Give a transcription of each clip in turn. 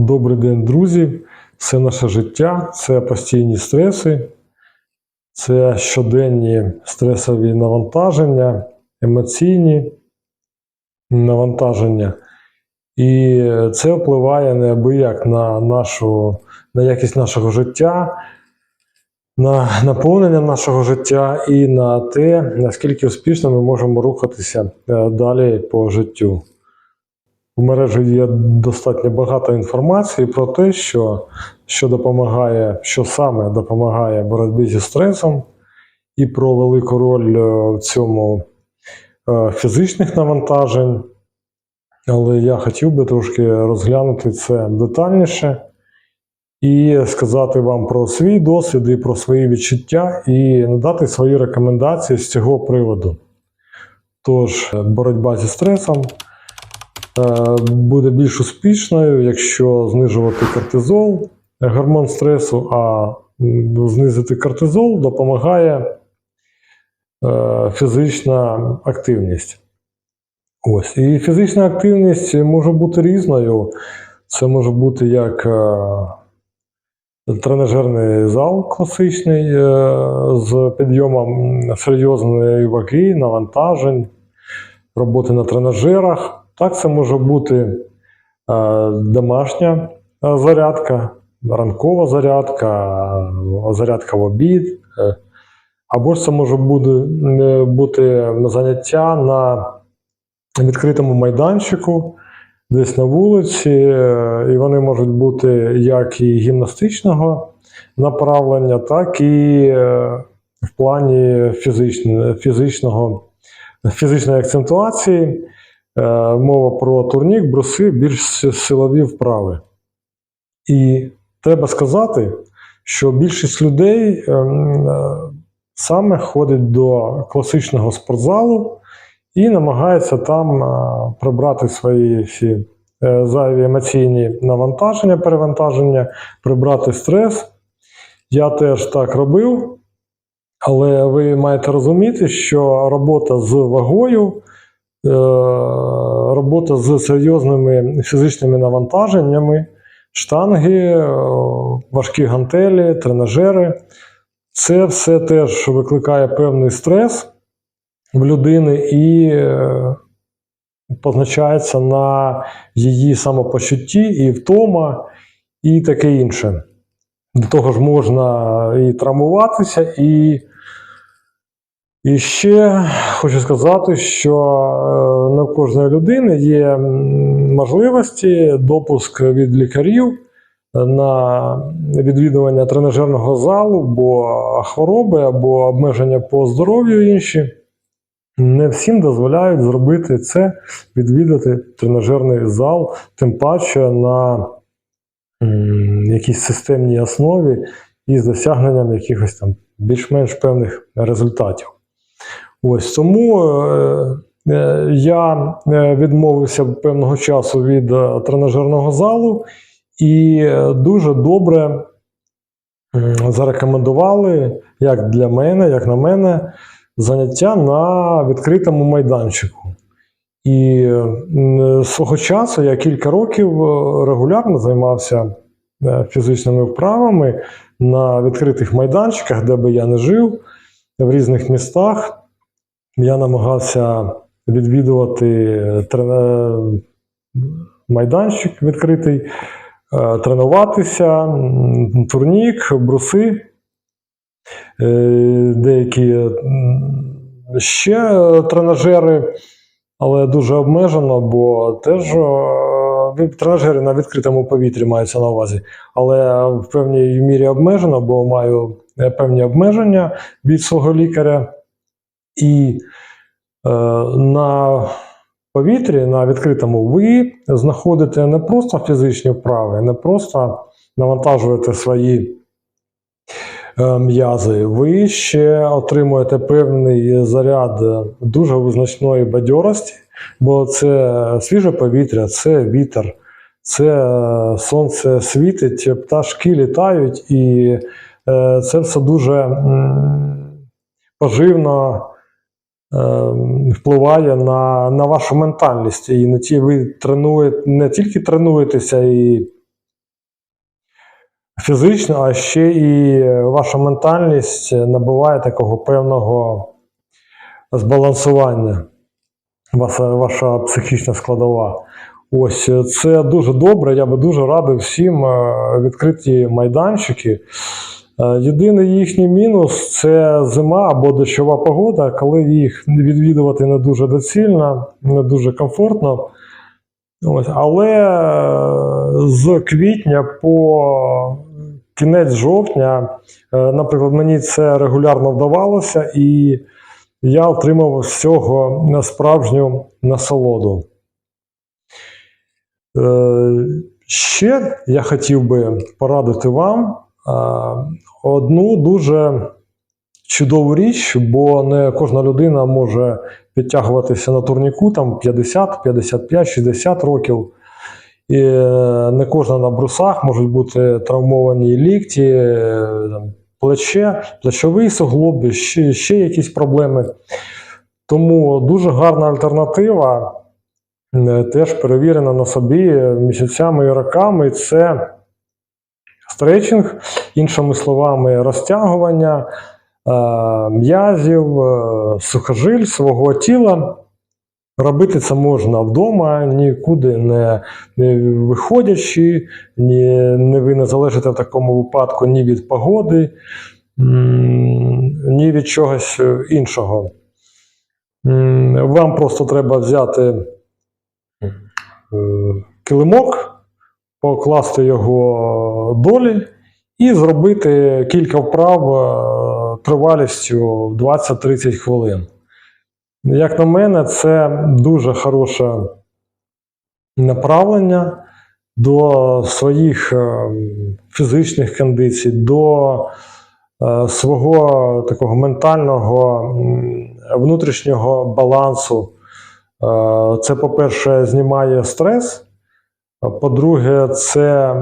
Добрий день, друзі. Це наше життя, це постійні стреси, це щоденні стресові навантаження, емоційні навантаження. І це впливає неабияк на, нашу, на якість нашого життя, на наповнення нашого життя і на те, наскільки успішно ми можемо рухатися е, далі по життю. В мережі є достатньо багато інформації про те, що, що допомагає, що саме допомагає боротьбі зі стресом, і про велику роль е, в цьому е, фізичних навантажень. Але я хотів би трошки розглянути це детальніше і сказати вам про свій досвід і про свої відчуття, і надати свої рекомендації з цього приводу. Тож, боротьба зі стресом буде більш успішною, якщо знижувати кортизол, гормон стресу, а знизити кортизол допомагає е, фізична активність. Ось. І фізична активність може бути різною. Це може бути як е, тренажерний зал класичний е, з підйомом серйозної ваги, навантажень, роботи на тренажерах. Так, це може бути е, домашня е, зарядка, ранкова зарядка, е, зарядка в обід. Або ж це може бути, заняття на відкритому майданчику, десь на вулиці, і вони можуть бути як і гімнастичного направлення, так і в плані фізичного, фізичної акцентуації. Е, Мова про турнік, бруси, більш силові вправи. І треба сказати, що більшість людей ем, е, саме ходить до класичного спортзалу і намагається там прибрати свої всі е, зайві емоційні навантаження, перевантаження, прибрати стрес. Я теж так робив, але ви маєте розуміти, що робота з вагою, е, робота з серйозними фізичними навантаженнями, штанги, е, важкі гантелі, тренажери, це все теж викликає певний стрес в людини і е, позначається на її самопочутті, і втома, і таке інше. До того ж, можна і травмуватися, і, і ще хочу сказати, що е, не в кожної людини є можливості, допуск від лікарів на відвідування тренажерного залу, бо хвороби або обмеження по здоров'ю інші. Не всім дозволяють зробити це, відвідати тренажерний зал, тим паче на якійсь системній основі і з досягненням якихось там більш-менш певних результатів. Ось тому е, е, я е, відмовився певного часу від тренажерного залу і дуже добре зарекомендували, як для мене, як на мене, заняття на відкритому майданчику. І свого часу я кілька років регулярно займався фізичними вправами на відкритих майданчиках, де би я не жив, в різних містах. Я намагався відвідувати трене- майданчик відкритий, е, тренуватися, турнік, бруси. Е, деякі ще е, тренажери, але дуже обмежено, бо теж е, тренажери на відкритому повітрі маються на увазі. Але в певній мірі обмежено, бо маю е, певні обмеження від свого лікаря. І е, на повітрі, на відкритому, ви знаходите не просто фізичні вправи, не просто навантажуєте свої е, м'язи, ви ще отримуєте певний заряд дуже визначної бадьорості, бо це свіже повітря, це вітер, це е, сонце світить, пташки літають, і е, це все дуже поживно впливає на, на вашу ментальність. І на ті ви тренуєте, не тільки тренуєтеся і фізично, а ще і ваша ментальність набуває такого певного збалансування, ваша, ваша психічна складова. Ось е, це дуже добре. Я би дуже радив всім е, відкриті майданчики. Е, Єдиний їхній мінус це зима або дощова погода, коли їх відвідувати не дуже доцільно, не дуже комфортно. Ось, але е, з квітня по кінець жовтня, е, наприклад, мені це регулярно вдавалося, і я отримав з цього справжню насолоду. Ще я хотів би порадити вам одну дуже чудову річ, бо не кожна людина може підтягуватися на турніку там 50, 55, 60 років. І е, не кожна на брусах можуть бути травмовані лікті, е, плече, плечовий суглоб, ще, ще якісь проблеми. Тому дуже гарна альтернатива, е, теж перевірена на собі місяцями і роками. Це стретчинг, іншими словами, розтягування е, м'язів, е, сухожиль свого тіла. Робити це можна вдома, нікуди не, не виходячи, ні, не ви не залежите в такому випадку ні від погоди, ні від чогось іншого. Вам просто треба взяти е, килимок, покласти його долі і зробити кілька вправ е, тривалістю 20-30 хвилин. Як на мене, це дуже хороше направлення до своїх е, фізичних кондицій, до е, свого такого ментального внутрішнього балансу. Це, по-перше, знімає стрес. По-друге, це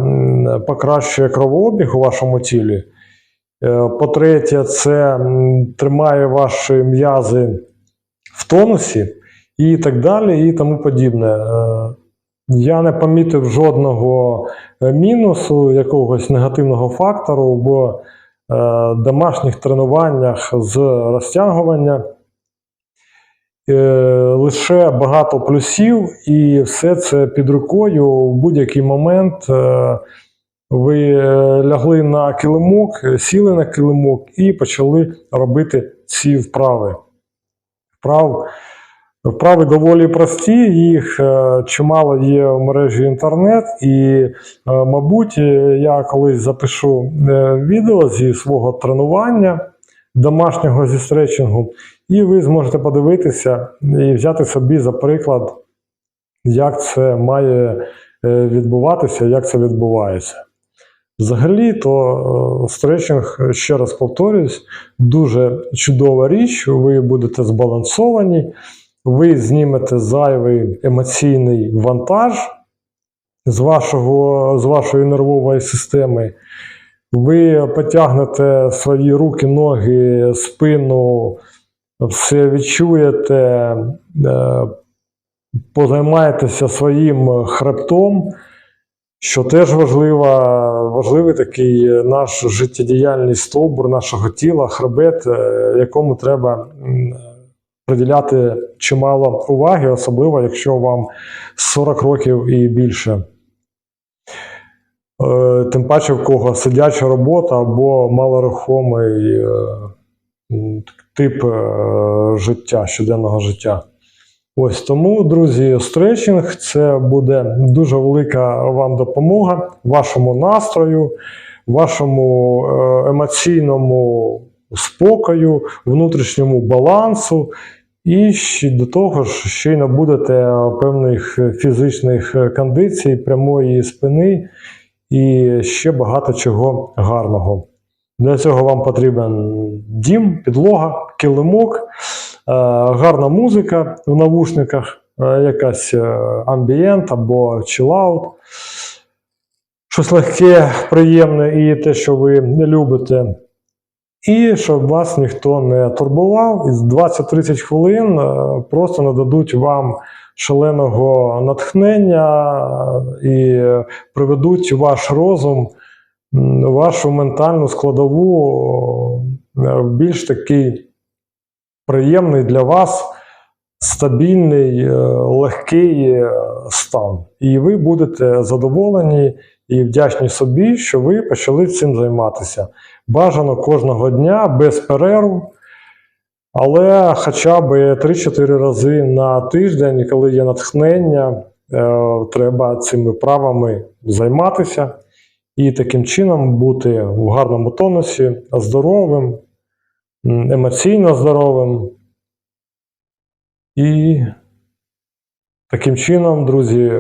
покращує кровообіг у вашому тілі. Е, По-третє, це тримає ваші м'язи в тонусі і так далі, і тому подібне. Е, Я не помітив жодного е, мінусу, якогось негативного фактору в е, домашніх тренуваннях з розтягування. Е, Лише багато плюсів, і все це під рукою в будь-який момент. е, Ви е, лягли на килимок, сіли на килимок і почали робити ці вправи. Вправ, вправи доволі прості, їх чимало є в мережі інтернет, і, мабуть, я колись запишу відео зі свого тренування домашнього зі стретчингу, і ви зможете подивитися і взяти собі за приклад, як це має е, відбуватися, як це відбувається. Взагалі, то е, стретчинг, ще раз повторюсь, дуже чудова річ. Ви будете збалансовані, ви знімете зайвий емоційний вантаж з, вашого, з вашої нервової системи. Ви потягнете свої руки, ноги, спину, все відчуєте, е, позаймаєтеся своїм хребтом, що теж важлива, важливий такий наш життєдіяльний стовбур нашого тіла, хребет, е, якому треба приділяти чимало уваги, особливо якщо вам 40 років і більше. Е, Тим паче, в кого сидяча робота або малорухомий тип е, життя, щоденного життя. Ось тому, друзі, стретчинг це буде дуже велика вам допомога вашому настрою, вашому е, емоційному спокою, внутрішньому балансу. І ще до того ж, ще й набудете певних фізичних кондицій, прямої спини і ще багато чого гарного. Для цього вам потрібен дім, підлога, килимок, е, гарна музика в навушниках, е, якась е, амбієнт або чилаут. Щось легке, приємне і те, що ви не любите. І щоб вас ніхто не турбував, і з 20-30 хвилин е, просто нададуть вам шаленого натхнення і приведуть ваш розум вашу ментальну складову е, в більш такий приємний для вас стабільний, е, легкий е, стан. І ви будете задоволені і вдячні собі, що ви почали цим займатися. Бажано кожного дня без перерв, але хоча б 3-4 рази на тиждень, коли є натхнення, е, треба цими правами займатися і таким чином бути в гарному тонусі, здоровим, емоційно здоровим. І таким чином, друзі,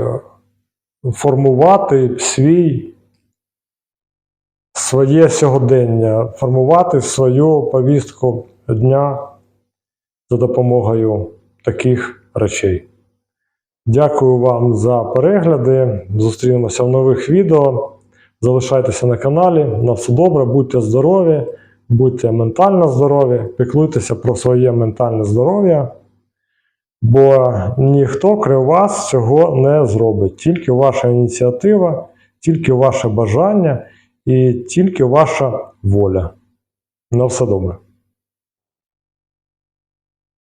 формувати свій своє сьогодення, формувати свою повістку дня за допомогою таких речей. Дякую вам за перегляди. Зустрінемося в нових відео. Залишайтеся на каналі. На все добре, будьте здорові, будьте ментально здорові, піклуйтеся про своє ментальне здоров'я. Бо ніхто крім вас цього не зробить. Тільки ваша ініціатива, тільки ваше бажання і тільки ваша воля. На все добре.